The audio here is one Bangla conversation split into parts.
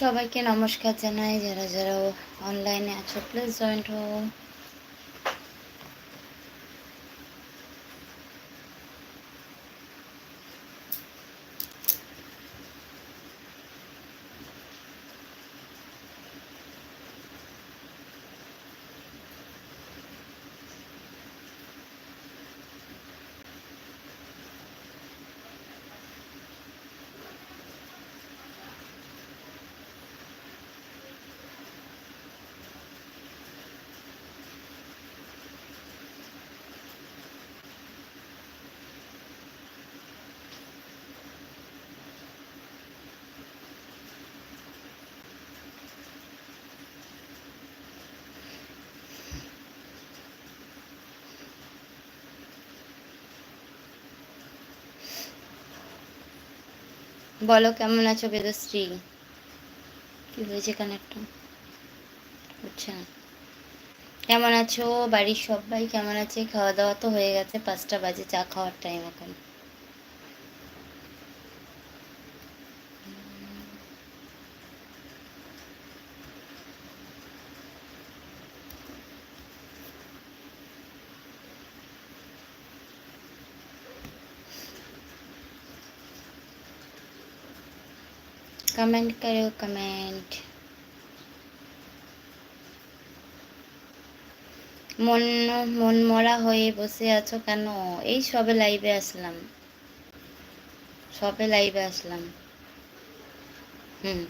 সবাইকে নমস্কার জানাই। যারা যারা অনলাইনে আছো প্লিজ জয়েন্ট হও। বলো, কেমন আছো বেদশ্রী? কি হয়েছে কানেরটা আচ্ছা। কেমন আছো? বাড়ির সবাই কেমন আছে? খাওয়া দাওয়া তো হয়ে গেছে, পাঁচটা বাজে, চা খাওয়ার টাইম এখন। কমেন্ট করো কমেন্ট মন মন মরা হয়ে বসে আছো কেন? এই সবে লাইভে আসলাম। সবে লাইভে আসলাম। হুম।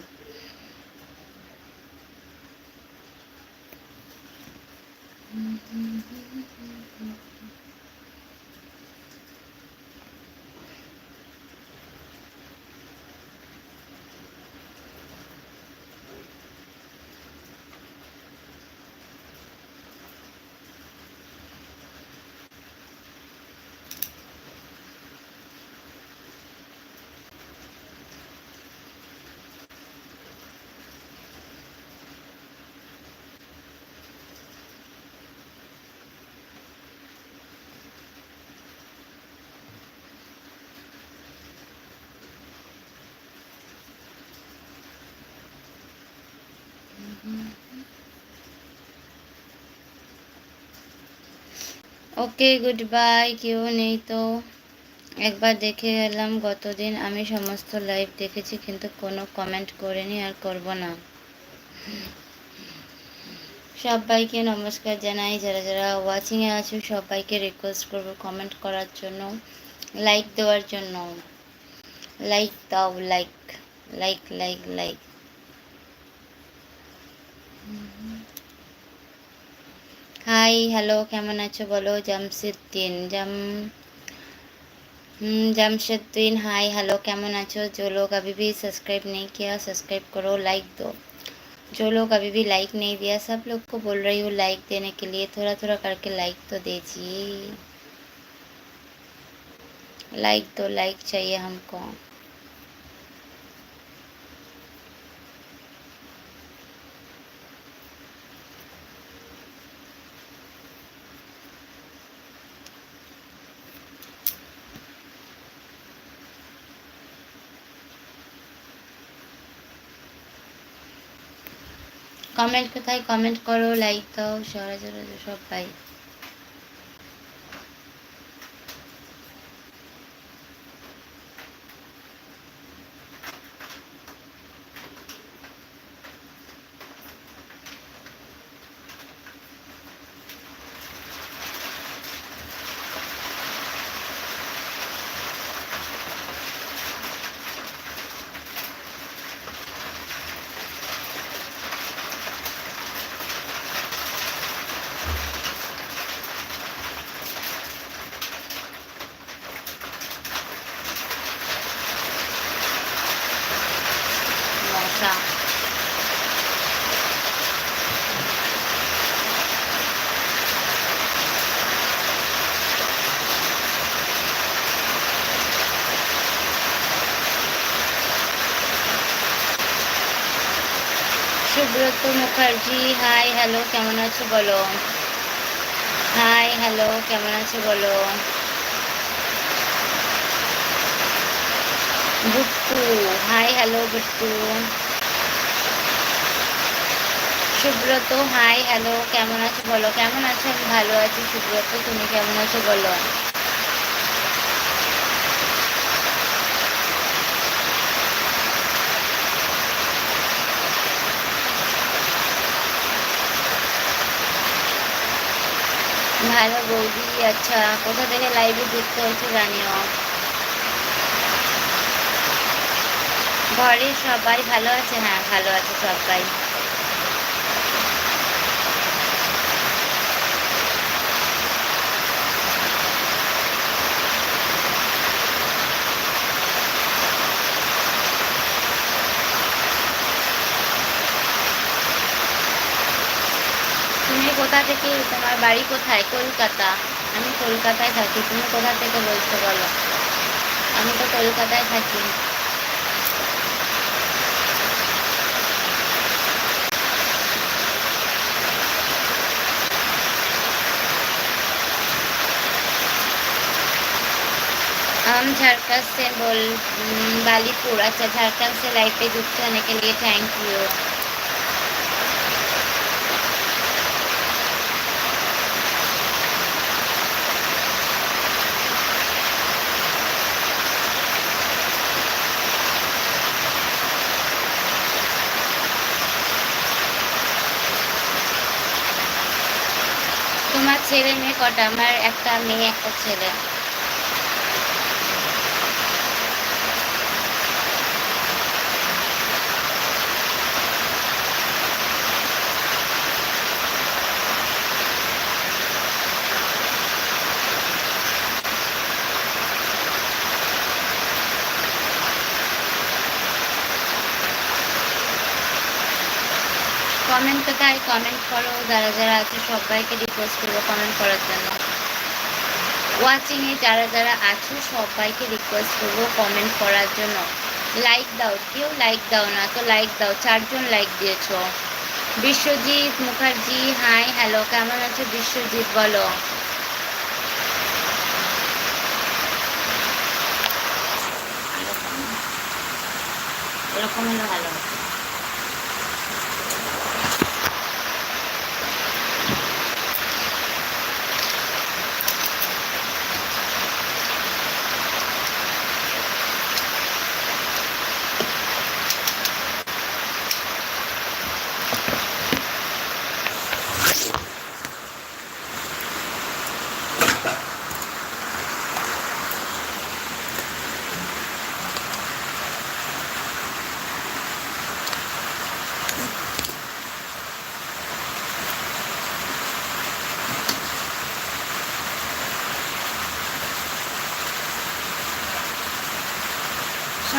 ওকে গুড বাই কেউ নেই তো। একবার দেখে এলাম গতদিন আমি সমস্ত লাইভ দেখেছি, কিন্তু কোনো কমেন্ট করিনি আর করব না। সবাইকে নমস্কার জানাই। যারা যারা ওয়াচিংয়ে আছো, সবাইকে রিকোয়েস্ট করব কমেন্ট করার জন্য লাইক দেওয়ার জন্য। লাইক দাও like like like like high hello কেমন আছো বলো জামশেদ্দিন জাম जमशेदुद्दीन हाय हेलो कैमन आचो जो लोग अभी भी सब्सक्राइब नहीं किया सब्सक्राइब करो लाइक दो जो लोग अभी भी लाइक नहीं दिया सब लोग को बोल रही हूँ लाइक देने के लिए थोड़ा थोड़ा करके लाइक तो दीजिए लाइक दो लाइक चाहिए हमको কমেন্ট কোথায়? কমেন্ট করো লাইক দাও সরা সবাই। সব পাই মশা সুব্রত মুখার্জি হাই হ্যালো কেমন আছো বলো? হাই হ্যালো কেমন আছো বলো? Buttu hi hello Buttu Subrata hi hello কেমন আছো বলো? কেমন আছো? আমি ভালো আছি, সুব্রত, তুমি কেমন আছো বলো? ভালো বৌদি আচ্ছা কোথা থেকে লাইভে যুক্ত হয়েছে জানিও? ঘরে সবাই ভালো আছে? হ্যাঁ ভালো আছে সবাই তুমি কোথা থেকে তোমার বাড়ি কোথায় কলকাতা আমি কলকাতায় থাকি তুমি কোথা থেকে বলছো বলো আমি তো কলকাতায় থাকি हम झारखंड से बोल बालीपुर अच्छा झारखंड से लाइव पे जुक्त होने के लिए थैंक यू ছেলে মেয়ে কটা? আমার একটা মেয়ে একটা ছেলে। কমেন্ট তো তাই কমেন্ট করো, যারা যারা আছে সবাইকে রিকোয়েস্ট করব কমেন্ট করার জন্য। ওয়াচিংয়ে যারা যারা আছো সবাইকে রিকোয়েস্ট করব কমেন্ট করার জন্য। লাইক দাও, কেউ লাইক দাও না, তো লাইক দাও, চারজন লাইক দিয়েছ। বিশ্বজিৎ মুখার্জি হাই হ্যালো কেমন আছো বিশ্বজিৎ বলো। এরকম ভালো।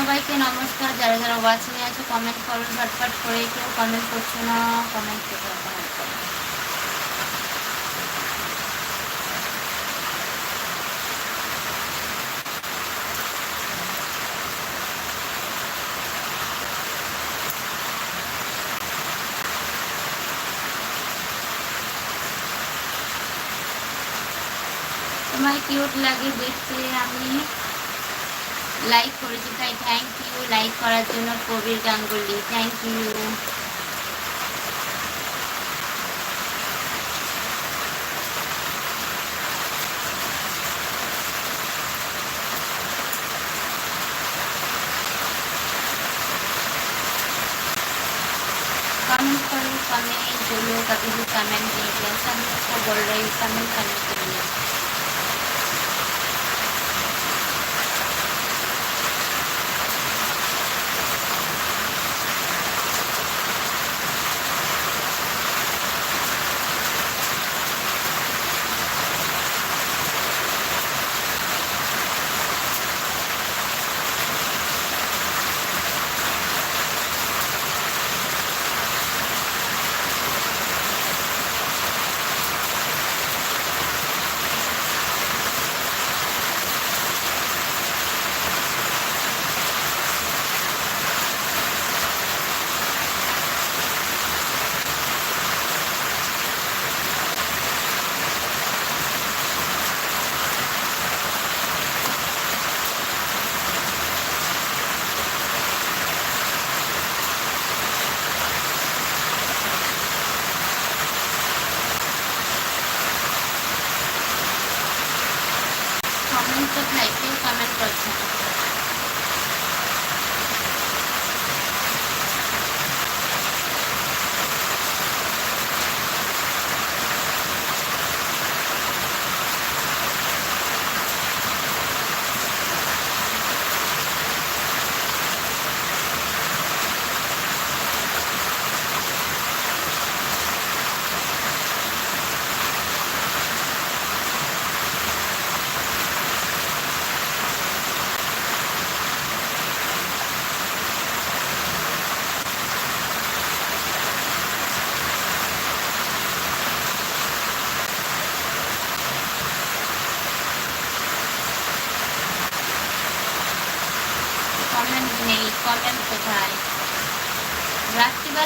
সবাইকে নমস্কার, যারা যারা ওয়াচিং আছে কমেন্ট করো, ঝটপট করে কেউ কমেন্ট করছ না কমেন্ট করো কমেন্ট করো। তোমায় কিউট লাগে দেখতে, আমি লাইক করেছি তাই থ্যাংক ইউ লাইক করার জন্য Kabir Ganguly thank you comment करो कमेंट जो लोग अभी भी कमेंट नहीं किया सब लोग को बोल रही हूँ कमेंट करने के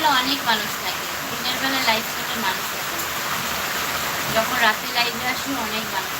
রাত্রিবেলা অনেক মানুষ থাকে, দিনের বেলা লাইট করলে মানুষ থাকে। যখন রাতে লাইভে আসে, অনেক মানুষ